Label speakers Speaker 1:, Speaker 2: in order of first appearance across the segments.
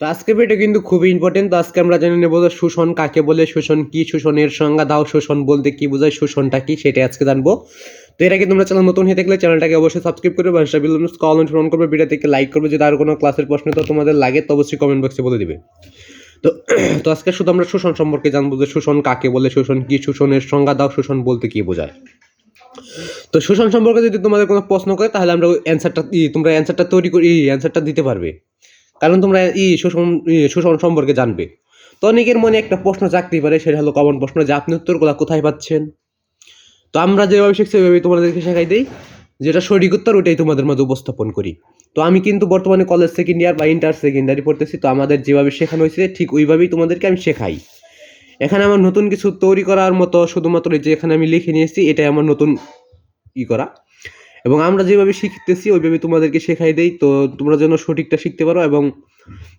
Speaker 1: তো আজকে ভিডিও কিন্তু খুবই ইম্পর্টেন্ট তো আজকে আমরা জেনে নেব শোষণ কাকে বলে, শোষণ কি, শোষণের সংজ্ঞা দাও, শোষণ বলতে কি বোঝায়, শোষণটা কি সেটা আজকে জানব। তো এর আগে তোমরা চ্যানেল নতুন হয়ে থাকলে চ্যানেলটাকে অবশ্যই সাবস্ক্রাইব করবে বাসা বিল কল অনুসরণ করবে ভিডিও থেকে লাইক করবে। যদি আর কোনো ক্লাসের প্রশ্ন তো তোমাদের লাগে, তো অবশ্যই কমেন্ট বক্সে বলে দিবে। তো তো আজকে শুধু আমরা শোষণ সম্পর্কে জানব যে শোষণ কাকে বলে, শোষণ কি, শোষণের সংজ্ঞা দাও, শোষণ বলতে কি বোঝায়। তো শোষণ সম্পর্কে যদি তোমাদের কোনো প্রশ্ন করে, তাহলে আমরা অ্যান্সারটা তোমরা অ্যান্সারটা তৈরি করে অ্যান্সারটা দিতে পারবে। কারণ তোমরা এই শোষণ শোষণ সম্পর্কে জানবে। তো অনেকের মনে একটা প্রশ্ন চাকরি পারে, সেটা হলো কমন প্রশ্ন যে আপনি উত্তরগুলো কোথায় পাচ্ছেন? তো আমরা যেভাবে শিখছি ওইভাবে তোমাদেরকে শেখাই দিই, যেটা সঠিক উত্তর ওইটাই তোমাদের মাঝে উপস্থাপন করি। তো আমি কিন্তু বর্তমানে কলেজ সেকেন্ড ইয়ার বা ইন্টার সেকেন্ড ইয়ারে পড়তেছি, তো আমাদের যেভাবে শেখানো হয়েছে ঠিক ওইভাবেই তোমাদেরকে আমি শেখাই। এখানে আমার নতুন কিছু তৈরি করার মতো শুধুমাত্র যে এখানে আমি লিখে নিয়েছি, এটাই আমার নতুন ই করা। এবং আমরা যেভাবে শিখতেছি, ওইভাবে তোমাদেরকে শেখাই দেই। তো তোমরা যেন সঠিকটা শিখতে পারো এবং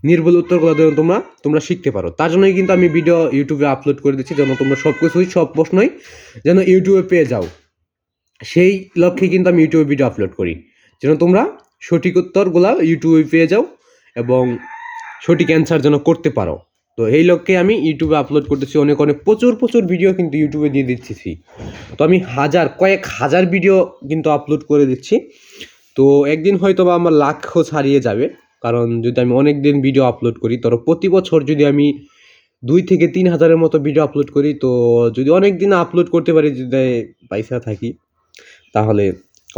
Speaker 1: নির্ভুল উত্তরগুলো যেন তোমরা তোমরা শিখতে পারো। তার জন্যই কিন্তু আমি ভিডিও ইউটিউবে আপলোড করে দিচ্ছি যেন তোমরা সব কিছুই সব প্রশ্নই যেন ইউটিউবে পেয়ে যাও। সেই লক্ষ্যে কিন্তু আমি ইউটিউবে ভিডিও আপলোড করি। যেন তোমরা সঠিক উত্তরগুলো ইউটিউবে পেয়ে যাও এবং সঠিক অ্যান্সার যেন করতে পারো। তো এই লক্ষ্যে আমি ইউটিউবে আপলোড করতেছি, অনেক অনেক, প্রচুর প্রচুর ভিডিও কিন্তু ইউটিউবে দিয়ে দিচ্ছি তো আমি হাজার, কয়েক হাজার ভিডিও কিন্তু আপলোড করে দিচ্ছি। তো একদিন হয়তো বা আমার লাখও ছাড়িয়ে যাবে, কারণ যদি আমি অনেক দিন ভিডিও আপলোড করি তো প্রতি বছর যদি আমি দুই থেকে তিন হাজারের মতো ভিডিও আপলোড করি, তো যদি অনেক দিন আপলোড করতে পারি, যদি পয়সা থাকি, তাহলে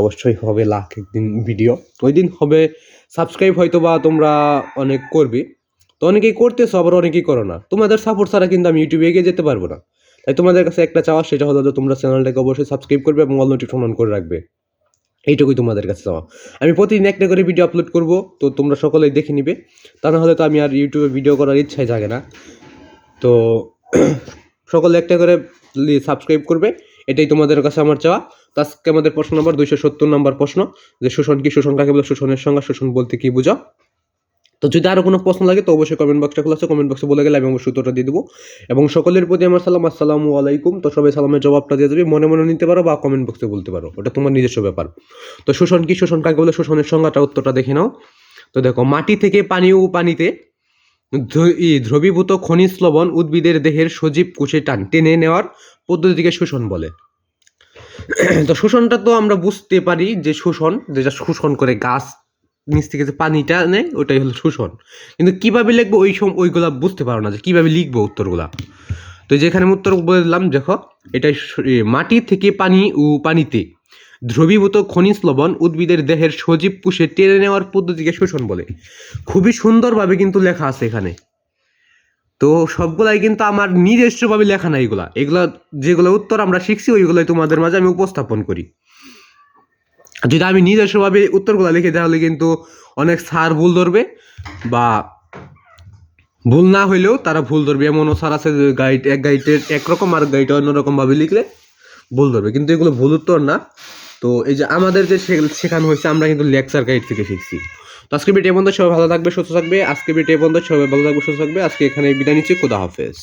Speaker 1: অবশ্যই হবে লাখ একদিন ভিডিও ওই দিন হবে সাবস্ক্রাইব হয়তো বা তোমরা অনেক করবে। তো অনেকেই করতেছো, আবার অনেকেই করো না। তোমাদের সাপোর্ট ছাড়া কিন্তু আমি ইউটিউবে এগিয়ে যেতে পারব না। তাই তোমাদের কাছে একটা চাওয়া, সেটা হলো যে তোমরা চ্যানেলটাকে অবশ্যই সাবস্ক্রাইব করবে এবং অল নোটিফিকেশন অন করে রাখবে। এইটুকুই তোমাদের কাছে চাওয়া। আমি প্রতিদিন একটা করে ভিডিও আপলোড করব, তো তোমরা সকলেই দেখে নিবে। তা না হলে তো আমি আর ইউটিউবে ভিডিও করার ইচ্ছাই জাগে না। তো সকলে একটা করে সাবস্ক্রাইব করবে। এটাই তোমাদের কাছে আমার চাওয়া। তো আজকে আমাদের প্রশ্ন নম্বর দুইশো সত্তর নম্বর প্রশ্ন, যে শোষণ কি শোষণ কাকে বলে শোষণের সংজ্ঞা শোষণ বলতে কি বুঝো? তো যদি আরও কোনো প্রশ্ন লাগে, তো অবশ্যই কমেন্ট বক্সটা খোলা আছে। কমেন্ট বক্সে বলে গেলে আমি অবশ্যই উত্তরটা দিয়ে দেবো। এবং সকলের প্রতি আমার সালাম। আসসালামু আলাইকুম। তো সবাই সালামের জবাবটা দিয়ে দেবে। মনে মনে নিতে পারো বা কমেন্ট বক্সে বলতে পারো। ওটা তোমার নিজস্ব ব্যাপার। তো শোষণ কি শোষণ? কাকে বলে শোষণের সংজ্ঞাটা, উত্তরটা দেখে নাও। তো দেখো, মাটি থেকে পানি ও পানিতে দ্রবীভূত খনিজ লবণ উদ্ভিদের দেহের সজীব কোষে টান, টেনে নেওয়ার পদ্ধতিকে শোষণ বলে। তো শোষণটা তো আমরা বুঝতে পারি যে শোষণ যেটা শোষণ করে গাছ নিচ থেকে যে পানিটা নেয়, ওটাই হলো শোষণ। কিন্তু কীভাবে লিখব ওই সম, ওইগুলা বুঝতে পারো না যে কীভাবে লিখব উত্তরগুলা? তো যেখানে উত্তর বললাম, দেখো এটা মাটি থেকে পানি ও পানিতে দ্রবীভূত খনিজ লবণ উদ্ভিদের দেহের সজীব পুষে টেনে নেওয়ার পদ্ধতিকে শোষণ বলে। খুবই সুন্দরভাবে কিন্তু লেখা আছে এখানে। তো সবগুলাই কিন্তু আমার নিজস্বভাবে লেখা না এগুলা। এগুলা, যেগুলো উত্তর আমরা শিখছি, ওইগুলোই তোমাদের মাঝে আমি উপস্থাপন করি। যদি আমি নিজস্বভাবে উত্তরগুলো লিখি, তাহলে কিন্তু অনেক স্যার ভুল ধরবে বা ভুল না হইলেও তারা ভুল ধরবে। এমনও স্যার আছে গাইড এক গাইডের একরকম আর গাইড অন্যরকমভাবে লিখলে ভুল ধরবে। কিন্তু এগুলো ভুল উত্তর না। তো এই যে আমাদের যে শেখানো হয়েছে, আমরা কিন্তু লেকচার গাইড থেকে শিখছি। তো আজকে ভিডিও বন্ধ সবাই ভালো থাকবে, সুস্থ থাকবে। আজকে ভিডিও বন্ধ সবাই ভালো থাকবে, সুস্থ থাকবে। আজকে এখানে বিদায় নিচ্ছি। খুদা হাফেজ।